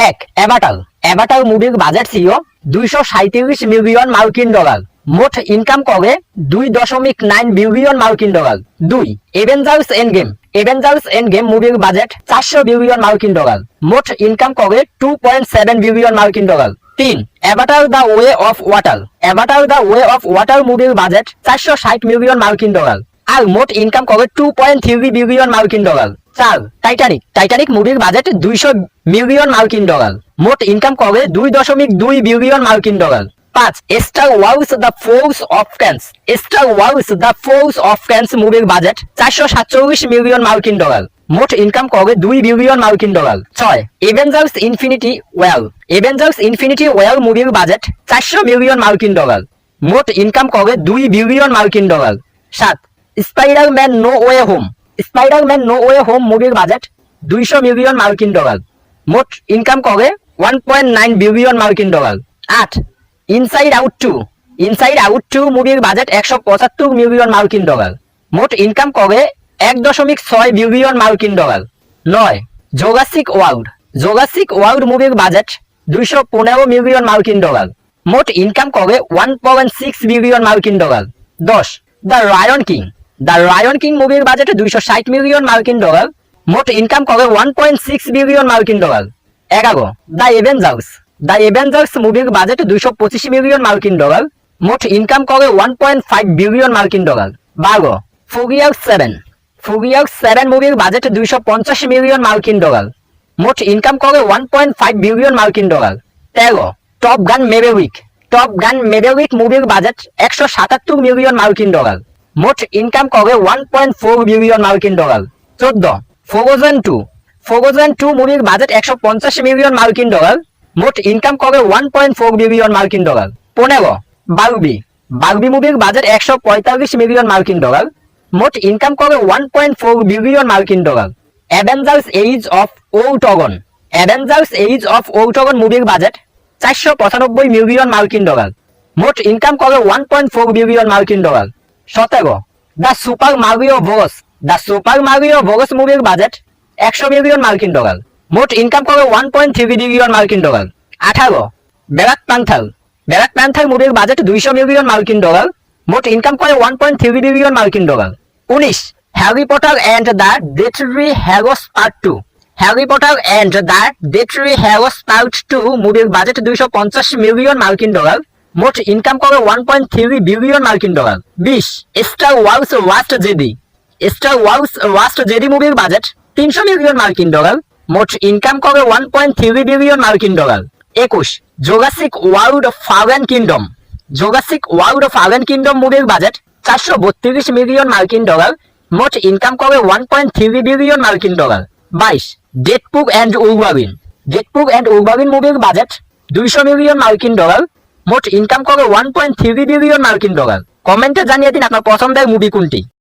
এক Avatar Avatar মুভির budget ছিল দুইশো সাঁত্রিশ মিলিয়ন মার্কিন ডলার মোট ইনকাম করে দুই দশমিক নাইন বিলিয়ন মার্কিন ডলার দুই Avengers end game Avengers end game মুভির বাজেট চারশো বিলিয়ন মার্কিন ডলার মোট ইনকাম করে টু পয়েন্ট সেভেন বিলিয়ন মার্কিন ডলার তিন Avatar the way of water Avatar the way of water মুভির বাজেট চারশো ষাট মিলিয়ন মার্কিন ডলার আর মোট ইনকাম করে টু পয়েন্ট থ্রি বিলিয়ন মার্কিন ডলার চার টাইটানিক টাইটানিক মুভির বাজেট দুইশো মিলিয়ন মার্কিন ডলার। মোট ইনকাম করে দুই দশমিক দুই বিলিয়ন মার্কিন ডলার। পাঁচ Star Wars the force of awakens Star Wars the force of awakens মুভির বাজেট চারশো সাতচল্লিশ মিলিয়ন মার্কিন ডলার। মোট ইনকাম করে দুই বিলিয়ন মার্কিন ডলার। ছয় Avengers infinity war Avengers infinity war মুভির বাজেট চারশো মিলিয়ন মার্কিন ডলার। মোট ইনকাম করে দুই বিলিয়ন মার্কিন ডলার। সাত Spider Man no way home Spider Man no way home মুভির বাজেট দুইশো মিলিয়ন মার্কিন ডলার মোট ইনকাম করে ওয়ান পয়েন্ট নাইন বিলিয়ন মার্কিন ডলার আট inside out two inside out two মুভির বাজেট একশো পঁচাত্তর মিলিয়ন মার্কিন ডলার মোট ইনকাম করে এক দশমিক ছয় বিলিয়ন মার্কিন ডলার নয় জোগাসিক ওয়ার্ল্ড জোগাসিক ওয়ার্ল্ড মুভির বাজেট দুইশো পনেরো মিলিয়ন মার্কিন ডলার মোট ইনকাম করে ওয়ান পয়েন্ট সিক্স বিলিয়ন মার্কিন ডলার দশ the Lion King the Lion King মুভির বাজেট দুইশো ষাট মিলিয়ন মার্কিন ডলার মোট ইনকাম করে ওয়ান পয়েন্ট সিক্স বিলিয়ন মার্কিন ডলার এগারো দ্য এভেঞ্জার্স দ্য এভেঞ্জার্স মুভির বাজেট দুইশো পঁচিশ মিলিয়ন মার্কিন ডলার মোট ইনকাম করে ওয়ান পয়েন্ট ফাইভ বিলিয়ন মার্কিন ডলার বারো ফুগিয়ার সেভেন ফুগিয়ার সেভেন মুভির বাজেট দুইশো পঞ্চাশ মিলিয়ন মার্কিন ডলার মোট ইনকাম করে ওয়ান পয়েন্ট ফাইভ বিলিয়ন মার্কিন ডলার তেরো Top Gun Maverick top Gun মেভেউইক মুভির বাজেট একশো সাতাত্তর মিলিয়ন মার্কিন ডলার মোট ইনকাম কবে? ওয়ান পয়েন্ট ফোর বিলিয়ন মার্কিন ডলার। চোদ্দ। ফোগোজেন টু ফোগোজেন টু মুভির বাজেট একশো পঞ্চাশ মিলিয়ন মার্কিন ডলার। মোট ইনকাম কবে? ওয়ান পয়েন্ট ফোর বিলিয়ন মার্কিন ডলার। পনেরো। বারবি বারবি মুভির বাজেট একশো পঁয়তাল্লিশ মিলিয়ন মার্কিন ডলার। মোট ইনকাম কবে? ওয়ান পয়েন্ট ফোর বিলিয়ন মার্কিন dollar. Avengers age of Ultron Avengers age of Ultron মুভির বাজেট চারশো পঁচানব্বই মিলিয়ন মার্কিন ডলার। মোট ইনকাম কবে? ওয়ান পয়েন্ট ফোর বিলিয়ন মার্কিন ডলার। সতেরো the super Mario ভোগস the super Mario ভোগস মুভির বাজেট একশো মিলিয়ন মার্কিন ডলার। মোট ইনকাম করে ওয়ান পয়েন্ট থ্রি বিলিয়ন মার্কিন ডলার। আঠারো, ব্যারাক প্যান্থার। ব্যারাক প্যান্থার মুভির বাজেট দুইশো মিলিয়ন মার্কিন ডলার। মোট ইনকাম করে ওয়ান পয়েন্ট থ্রি বিলিয়ন মার্কিন ডলার। উনিশ, Harry Potter and the ডেটরি হ্যারোস part two. Harry Potter and the ডেটরি হ্যারোস part two মুভির বাজেট দুইশো পঞ্চাশ মিলিয়ন মার্কিন ডলার। মোট ইনকাম করে ওয়ান পয়েন্ট থ্রি বিলিয়ন মার্কিন ডলার। বিশ Star Wars last Jedi Star Wars last Jedi মুভির বাজেট তিনশো মিলিয়ন মার্কিন ডলার। মোট ইনকাম করে ওয়ান পয়েন্ট থ্রি বিলিয়ন মার্কিন ডলার। একুশ Jurassic World fallen kingdom Jurassic World fallen kingdom মুভির বাজেট চারশো বত্রিশ মিলিয়ন মার্কিন ডলার। মোট ইনকাম করে ওয়ান পয়েন্ট থ্রি বিলিয়ন মার্কিন ডলার। বাইশ ডেটপুক অ্যান্ড উলবাবিন ডেটপুক অ্যান্ড উলবাবিন মুভির বাজেট দুইশো মিলিয়ন মার্কিন ডলার। মোট ইনকাম করবে ওয়ান পয়েন্ট থ্রি বিলিয়ন মার্কিন ডলার। কমেন্টে জানিয়ে দিন আপনার পছন্দের মুভি কোনটি।